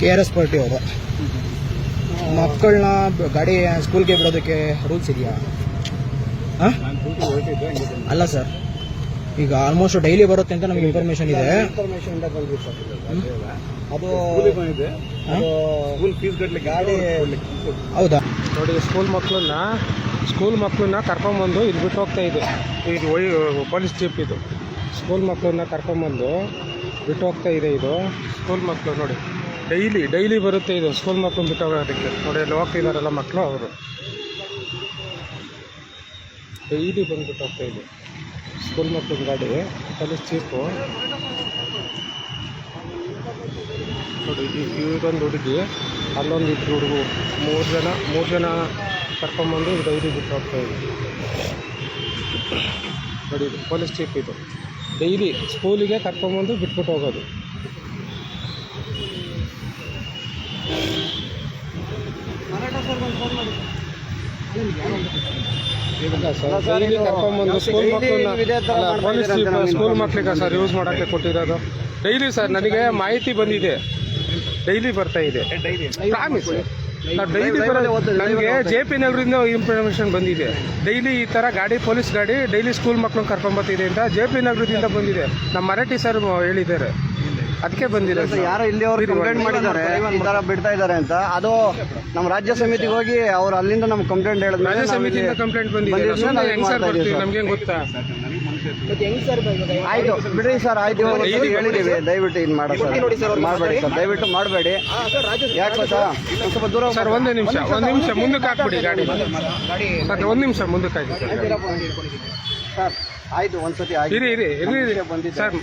K R S party ಅವರು. ಮಕ್ಕಳನ್ನ ಗಾಡಿ ಸ್ಕೂಲ್ಗೆ ಬಿಡೋದಕ್ಕೆ ರೂಲ್ಸ್ ಇದೆಯಾ? ಅಲ್ಲ ಸರ್ ಈಗ ಆಲ್ಮೋಸ್ಟ್ ಡೈಲಿ ಬರುತ್ತೆ ಅಂತ ನಮಗೆ ಇನ್ಫಾರ್ಮೇಶನ್ ಇದೆ. ಅದು ಗಾಡಿ ಹೌದಾ? ನೋಡಿ ಸ್ಕೂಲ್ ಮಕ್ಕಳನ್ನ ಸ್ಕೂಲ್ ಮಕ್ಕಳನ್ನ ಕರ್ಕೊಂಬಂದು ಇದು ಬಿಟ್ಟು ಹೋಗ್ತಾ ಇದೆ. ಇದು ಒಯ್ ಪೊಲೀಸ್ ಜೀಪ್ ಇದು. ಸ್ಕೂಲ್ ಮಕ್ಕಳನ್ನ ಕರ್ಕೊಂಬಂದು ಬಿಟ್ಟು ಹೋಗ್ತಾ ಇದೆ ಇದು. ಸ್ಕೂಲ್ ಮಕ್ಕಳು ನೋಡಿ. ಡೈಲಿ ಡೈಲಿ ಬರುತ್ತೆ ಇದು. ಸ್ಕೂಲ್ ಮಕ್ಕಳು ಬಿಟ್ಟು ಹೋಗೋದಕ್ಕೆ ನೋಡಿ, ಅಲ್ಲಿ ಹೋಗ್ತಿದಾರಲ್ಲ ಮಕ್ಕಳು ಅವರು. ಡೈಲಿ ಬಂದ್ಬಿಟ್ಟು ಹೋಗ್ತಾ ಇದೆ. ಸ್ಕೂಲ್ ಮಕ್ಕಳ ಗಾಡಿ ಅಲ್ಲಿ ಚೀಪು. ನೋಡಿ ಇವರೊಂದು ಹುಡುಗಿ, ಅಲ್ಲೊಂದು ಇಬ್ಬರು ಹುಡುಗರು. ಮೂರು ಜನ ಮೂರು ಜನ ಕರ್ಕೊಂಬಂದು ಡೈಲಿ ಬಿಟ್ಟು ಹೋಗ್ತಾ ಇದೆ. ನೋಡಿ ಪೊಲೀಸ್ ಚೀಪ್ ಇದು. ಡೈಲಿ ಸ್ಕೂಲಿಗೆ ಕರ್ಕೊಂಬಂದು ಬಿಟ್ಬಿಟ್ಟು ಹೋಗೋದು. ಕರ್ಕೊಂಬಂದು ಸ್ಕೂಲ್ ಮಕ್ಕಳನ್ನ ಸ್ಕೂಲ್ ಮಕ್ಕಳಿಗೆ ಸರ್ ಯೂಸ್ ಮಾಡೋಕ್ಕೆ ಕೊಟ್ಟಿರೋದು. ಡೈಲಿ ಸರ್ ನನಗೆ ಮಾಹಿತಿ ಬಂದಿದೆ. ಡೈಲಿ ಬರ್ತಾ ಇದೆ. ಪ್ರಾಮಿಸ್ ಡೈಲಿ ನನಗೆ ಜೆ ಪಿ ನಗರದಿಂದ ಇನ್ಫಾರ್ಮೇಷನ್ ಬಂದಿದೆ. ಡೈಲಿ ಈ ಥರ ಗಾಡಿ ಪೊಲೀಸ್ ಗಾಡಿ ಡೈಲಿ ಸ್ಕೂಲ್ ಮಕ್ಕಳನ್ನ ಕರ್ಕೊಂಬರ್ತಿದೆ ಅಂತ ಜೆ ಪಿ ನಗರದಿಂದ ಬಂದಿದೆ. ನಮ್ಮ ಮರಾಠಿ ಸರ್ ಹೇಳಿದ್ದಾರೆ. ಅದಕ್ಕೆ ಬಂದಿಲ್ಲ ಸರ್. ಯಾರೋ ಇಲ್ಲಿ ಅವರು ಕಂಪ್ಲೇಂಟ್ ಮಾಡಿದ್ದಾರೆ ಈ ತರ ಬಿಡ್ತಾ ಇದ್ದಾರೆ ಅಂತ ಅದು ನಮ್ಮ ರಾಜ್ಯ ಸಮಿತಿಗೆ ಹೋಗಿ ಅವ್ರು ಅಲ್ಲಿಂದ ನಮ್ಗೆ ಕಂಪ್ಲೇಂಟ್ ಹೇಳಿದ್ಮೇಲೆ ರಾಜ್ಯ ಸಮಿತಿಯಿಂದ ಕಂಪ್ಲೇಂಟ್ ಬಂದಿದೆ. ನಮ್ಗೆ ಗೊತ್ತಾ? ಆಯ್ತು ಬಿಡ್ರಿ ಸರ್ ಆಯ್ತು ಹೇಳಿದ್ದೀವಿ ಹೇಳಿದೀವಿ ದಯವಿಟ್ಟು ಇದು ಮಾಡ ಸರ್. ಮಾಡಬೇಡಿ ಸರ್. ದಯವಿಟ್ಟು ಮಾಡಬೇಡಿ. ಯಾಕೆ ಗೊತ್ತಾ? ಒಂದ್ ಸ್ವಲ್ಪ ದೂರ ಸರ್ ಒಂದೇ ನಿಮಿಷ ಒಂದು ನಿಮಿಷ ಮುಂದಕ್ಕೆ ಹಾಕ್ಬಿಡಿ ಗಾಡಿ. ಸರ್ ಒಂದು ನಿಮಿಷ ಮುಂದಕ್ಕೆ ಹಾಕಿ ಸರ್. ಆಯ್ತು ಒಂದ್ಸತಿ ಆಯ್ತು. ಇರಿ ಇರಿ ಇರಿ sir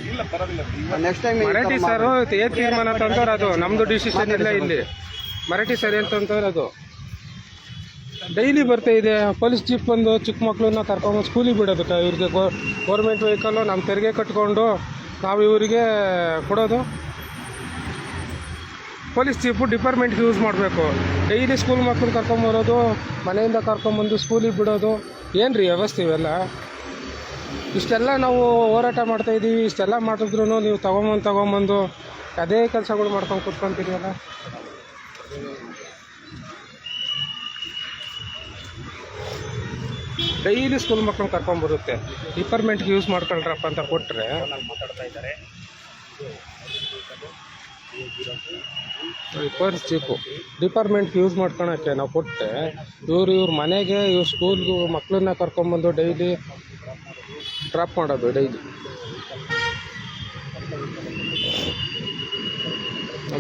next time Marathi sir ಏನ್ ತೀರ್ಮಾನ ತಂದವ್ರು ಅದು? ನಮ್ದು ಡಿಸಿಷನ್ ಇಲ್ಲ ಇಲ್ಲಿ. ಮರಾಠಿ ಸರ್ ಏನ್ ತಂದವ್ರು ಅದು? ಡೈಲಿ ಬರ್ತಾ ಇದೆ. ಪೊಲೀಸ್ ಜೀಪ್ ಬಂದು ಚಿಕ್ಕ ಮಕ್ಕಳನ್ನ ಕರ್ಕೊಂಡು ಸ್ಕೂಲಿಗೆ ಬಿಡೋದಕ್ಕೆ ಇವ್ರಿಗೆ ಗೌರ್ಮೆಂಟ್ ವೆಹಿಕಲ್ಲು ನಮ್ಮ ತೆರಿಗೆ ಕಟ್ಕೊಂಡು ನಾವು ಇವರಿಗೆ ಕೊಡೋದು. ಪೊಲೀಸ್ ಜೀಪು ಡಿಪಾರ್ಟ್ಮೆಂಟ್ಗೆ ಯೂಸ್ ಮಾಡಬೇಕು. ಡೈಲಿ ಸ್ಕೂಲ್ ಮಕ್ಕಳು ಕರ್ಕೊಂಬರೋದು ಮನೆಯಿಂದ ಕರ್ಕೊಂಬಂದು ಸ್ಕೂಲಿಗೆ ಬಿಡೋದು. ಏನು ರೀ ವ್ಯವಸ್ಥೆ ಇವೆಲ್ಲ? ಇಷ್ಟೆಲ್ಲ ನಾವು ಹೋರಾಟ ಮಾಡ್ತಾಯಿದ್ದೀವಿ ಇಷ್ಟೆಲ್ಲ ಮಾಡಿದ್ರು ನೀವು ತಗೊಂಬಂದು ತಗೊಂಬಂದು ಅದೇ ಕೆಲಸಗಳು ಮಾಡ್ಕೊಂಡು ಕೂತ್ಕೊಂತೀರಲ್ಲ ಡೈಲಿ ಸ್ಕೂಲ್ ಮಕ್ಕಳನ್ನ ಕರ್ಕೊಂಬರುತ್ತೆ ಡಿಪಾರ್ಟ್ಮೆಂಟ್ಗೆ ಯೂಸ್ ಮಾಡ್ಕೊಳ್ರಪ್ಪ ಅಂತ ಕೊಟ್ಟರೆ ಪರ್ಸ್ ಚೀಪು ಡಿಪಾರ್ಟ್ಮೆಂಟ್ಗೆ ಯೂಸ್ ಮಾಡ್ಕೊಳಕ್ಕೆ ನಾವು ಕೊಟ್ಟೆ ಇವ್ರು ಇವ್ರ ಮನೆಗೆ ಇವ್ರ ಸ್ಕೂಲ್ಗೂ ಮಕ್ಕಳನ್ನ ಕರ್ಕೊಂಬಂದು ಡೈಲಿ ಡ್ರಾಪ್ ಮಾಡೋದು ಡೈಲಿ.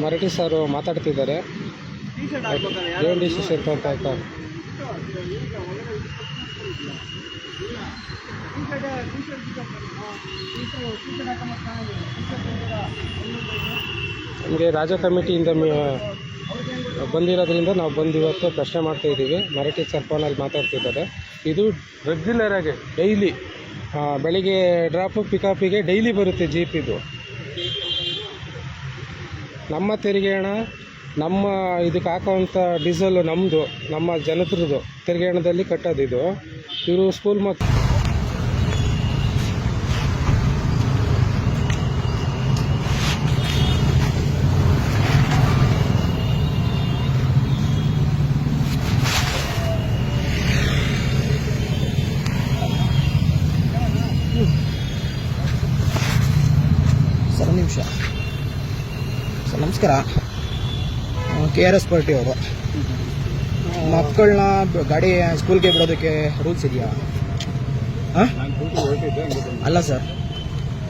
ಮರಾಠಿ ಸಾರು ಮಾತಾಡ್ತಿದ್ದಾರೆ. ಏನು ನಮಗೆ ರಾಜ ಕಮಿಟಿಯಿಂದ ಬಂದಿರೋದ್ರಿಂದ ನಾವು ಬಂದು ಇವತ್ತು ಪ್ರಶ್ನೆ ಮಾಡ್ತಾ ಇದ್ದೀವಿ. ಮರಾಠಿ ಸರ್ ಫೋನಲ್ಲಿ ಮಾತಾಡ್ತಿದ್ದಾರೆ. ಇದು ರೆಗ್ಯುಲರ್ ಆಗಿ ಡೈಲಿ ಬೆಳಿಗ್ಗೆ ಡ್ರಾಪು ಪಿಕಪಿಗೆ ಡೈಲಿ ಬರುತ್ತೆ ಜೀಪ್ ಇದು. ನಮ್ಮ ತೆರಿಗೆ ಹಣ ನಮ್ಮ ಇದಕ್ಕೆ ಹಾಕೋವಂಥ ಡೀಸೆಲ್ ನಮ್ಮದು ನಮ್ಮ ಜನತ್ರದ್ದು ತೆರಿಗೆ ಹಣದಲ್ಲಿ ಕಟ್ಟೋದಿದು. ಇದು ಇವರು ಸ್ಕೂಲ್ ಮಕ್ಕಳು ಸರ್ ನಿಮಿಷ. ಸರ್ ನಮಸ್ಕಾರ. ಕೆ ಆರ್ ಎಸ್ ಪಾರ್ಟಿ ಅವರು. ಮಕ್ಕಳನ್ನ ಗಾಡಿ ಸ್ಕೂಲ್ಗೆ ಬಿಡೋದಕ್ಕೆ ರೂಲ್ಸ್ ಇದೆಯಾ? ಹಾಂ? ಅಲ್ಲ ಸರ್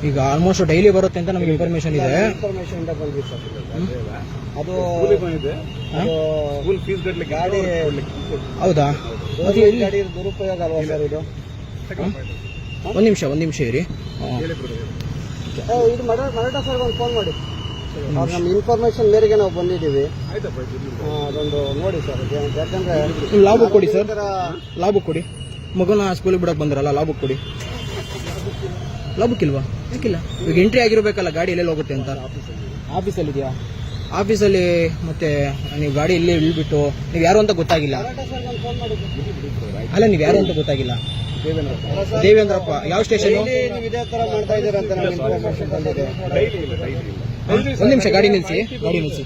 ಈಗ ಆಲ್ಮೋಸ್ಟ್ ಡೈಲಿ ಬರುತ್ತೆ ಅಂತ ನಮಗೆ ಇನ್ಫಾರ್ಮೇಶನ್ ಇದೆ. ಇನ್ಫಾರ್ಮೇಶನ್ ಇಂದ ಬಂದ್ವಿ ಸರ್ ಅದು? ಸ್ಕೂಲ್ ಫೀಸ್ ಕಟ್ಲಿಕ್ಕೆ ಗಾಡಿ ಹೌದಾ? ಮತ್ತೆ ಎಲ್ಲಿ ಗಾಡಿ ದುರುಪಯೋಗ ಅಲ್ವಾ ಸರ್ ಇದು? ಒಂದು ನಿಮಿಷ ಒಂದು ನಿಮಿಷ ಇರಿ. ಏ, ಇದು ಮರ ಮರಾಠ ಸರ್ ಒಂದು ಫೋನ್ ಮಾಡಿ. ಅವ್ರು ನಮ್ಮ ಇನ್ಫಾರ್ಮೇಶನ್ ಮೇರೆಗೆ ನಾವು ಬಂದಿದ್ದೀವಿ. ಅದೊಂದು ನೋಡಿ ಸರ್ ಯಾಕಂದ್ರೆ ಲಾಭ ಕೊಡಿ ಸರ್. ಲಾಭ ಕೊಡಿ. ಮಗನ ಸ್ಕೂಲಿಗೆ ಬಿಡಕ್ಕೆ ಬಂದಿರಲ್ಲ ಲಾಭ ಕೊಡಿ. ಲಾಭಕ್ಕಿಲ್ವಾ? ಯಾಕಿಲ್ಲ? ಈಗ ಎಂಟ್ರಿ ಆಗಿರ್ಬೇಕಲ್ಲ ಗಾಡಿ ಎಲ್ಲೆಲ್ಲಿ ಹೋಗುತ್ತೆ ಅಂತ. ಆಫೀಸಲ್ಲಿ ಇದೆಯಾ ಆಫೀಸಲ್ಲಿ ಮತ್ತೆ ನೀವು ಗಾಡಿ ಇಲ್ಲೇ ಇಳ್ಬಿಟ್ಟು ನೀವು ಯಾರು ಅಂತ ಗೊತ್ತಾಗಿಲ್ಲ. ಅಲ್ಲ ನೀವು ಯಾರು ಅಂತ ಗೊತ್ತಾಗಿಲ್ಲ. ದೇವೇಂದ್ರ ದೇವೇಂದ್ರಪ್ಪ ಯಾವ ಸ್ಟೇಷನ್ ನೀವು ಇದೇ ತರ ಮಾಡ್ತಾ ಇದ್ದೀರಾ ಅಂತ ನಮ್ಗೆ ಇನ್ಫಾರ್ಮೇಶನ್ ಬಂದಿದೆ. ಒಂದು ನಿಮಿಷ ಗಾಡಿ ನಿಲ್ಸಿ ಗಾಡಿ ನಿಲ್ಲಿಸಿ